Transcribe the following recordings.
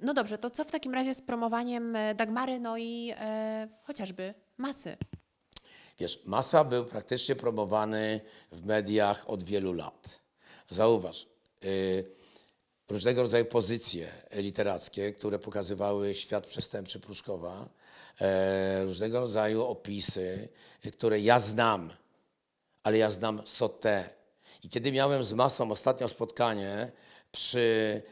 No dobrze, to co w takim razie z promowaniem e, Dagmary, no i e, chociażby masy? Wiesz, Masa był praktycznie promowany w mediach od wielu lat. Zauważ, y, różnego rodzaju pozycje literackie, które pokazywały świat przestępczy Pruszkowa, e, różnego rodzaju opisy, które ja znam, ale ja znam Sotę. I kiedy miałem z Masą ostatnio spotkanie przy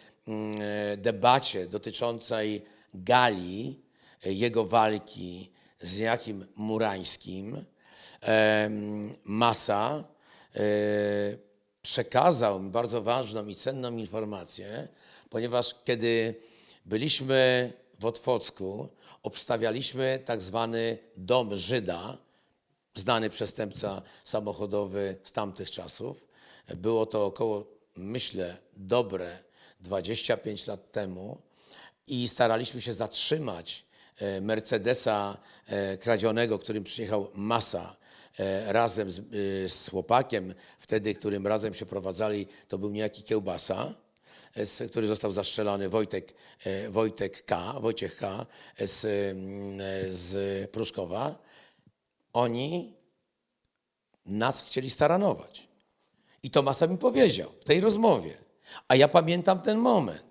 debacie dotyczącej Gali, e, jego walki z jakim Murańskim, Masa e, przekazał mi bardzo ważną i cenną informację, ponieważ kiedy byliśmy w Otwocku, obstawialiśmy tak zwany dom Żyda, znany przestępca samochodowy z tamtych czasów. Było to około, myślę, dobre 25 lat temu i staraliśmy się zatrzymać e, Mercedesa e, kradzionego, którym przyjechał Masa e, razem z, z chłopakiem, wtedy, którym razem się prowadzali, to był niejaki Kiełbasa, z- który został zastrzelony Wojtek, Wojtek K., Wojciech K. z, mm, z Pruszkowa oni nas chcieli staranować. I to Masa mi powiedział w tej rozmowie. A ja pamiętam ten moment,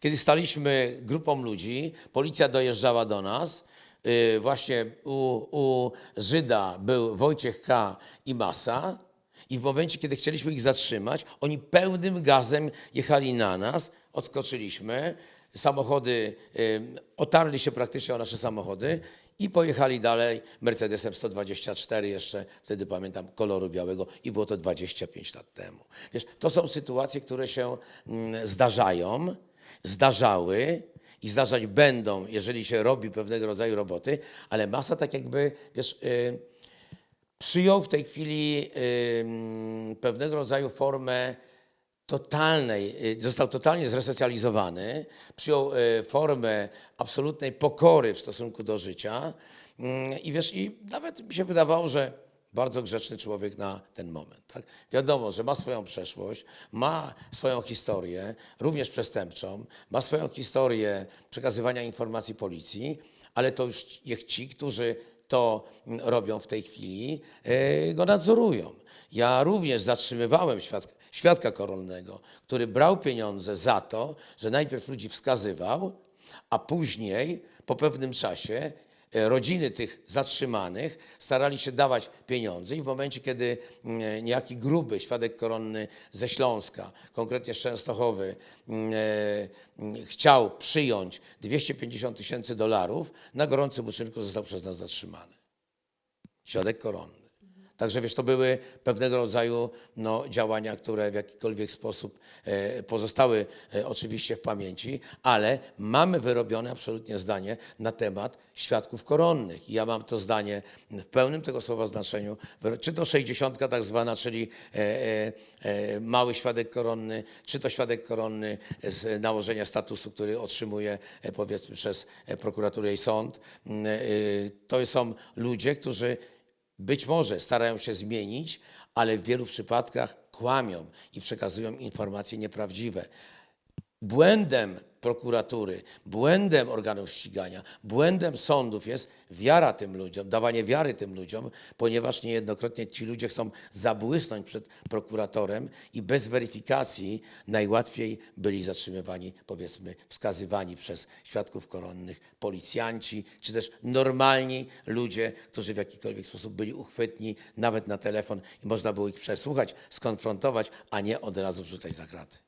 kiedy staliśmy grupą ludzi, policja dojeżdżała do nas, yy, właśnie u, u Żyda był Wojciech K. i Masa i w momencie, kiedy chcieliśmy ich zatrzymać, oni pełnym gazem jechali na nas, odskoczyliśmy, samochody, yy, otarli się praktycznie o nasze samochody i pojechali dalej Mercedesem 124 jeszcze, wtedy pamiętam, koloru białego i było to 25 lat temu. Wiesz, to są sytuacje, które się mm, zdarzają, zdarzały i zdarzać będą, jeżeli się robi pewnego rodzaju roboty, ale masa tak jakby, wiesz, y, przyjął w tej chwili pewnego rodzaju formę totalnej, y, został totalnie zresocjalizowany, przyjął y, formę absolutnej pokory w stosunku do życia Mm, i wiesz, i nawet mi się wydawało, że bardzo grzeczny człowiek na ten moment. Tak? Wiadomo, że ma swoją przeszłość, ma swoją historię, również przestępczą, ma swoją historię przekazywania informacji policji, ale to już niech ci, którzy to mm, robią w tej chwili, e, go nadzorują. Ja również zatrzymywałem świadka, świadka koronnego, który brał pieniądze za to, że najpierw ludzi wskazywał, a później, po pewnym czasie, e, rodziny tych zatrzymanych starali się dawać pieniądze i w momencie, kiedy mm, niejaki gruby świadek koronny ze Śląska, konkretnie z Częstochowy, mm, e, mm, chciał przyjąć 250 tysięcy dolarów, na gorącym uczynku został przez nas zatrzymany. Świadek koronny. Także wiesz, to były pewnego rodzaju no, działania, które w jakikolwiek sposób e, pozostały e, oczywiście w pamięci, ale mamy wyrobione absolutnie zdanie na temat świadków koronnych. Ja mam to zdanie w pełnym tego słowa znaczeniu, czy to 60 tak zwana, czyli e, mały świadek koronny, czy to świadek koronny z nałożenia statusu, który otrzymuje powiedzmy przez prokuraturę i sąd. Mm, To są ludzie, którzy być może starają się zmienić, ale w wielu przypadkach kłamią i przekazują informacje nieprawdziwe. Błędem prokuratury, błędem organów ścigania, błędem sądów jest wiara tym ludziom, dawanie wiary tym ludziom, ponieważ niejednokrotnie ci ludzie chcą zabłysnąć przed prokuratorem i bez weryfikacji najłatwiej byli zatrzymywani, powiedzmy, wskazywani przez świadków koronnych, policjanci, czy też normalni ludzie, którzy w jakikolwiek sposób byli uchwytni, nawet na telefon i można było ich przesłuchać, skonfrontować, a nie od razu wrzucać za kraty.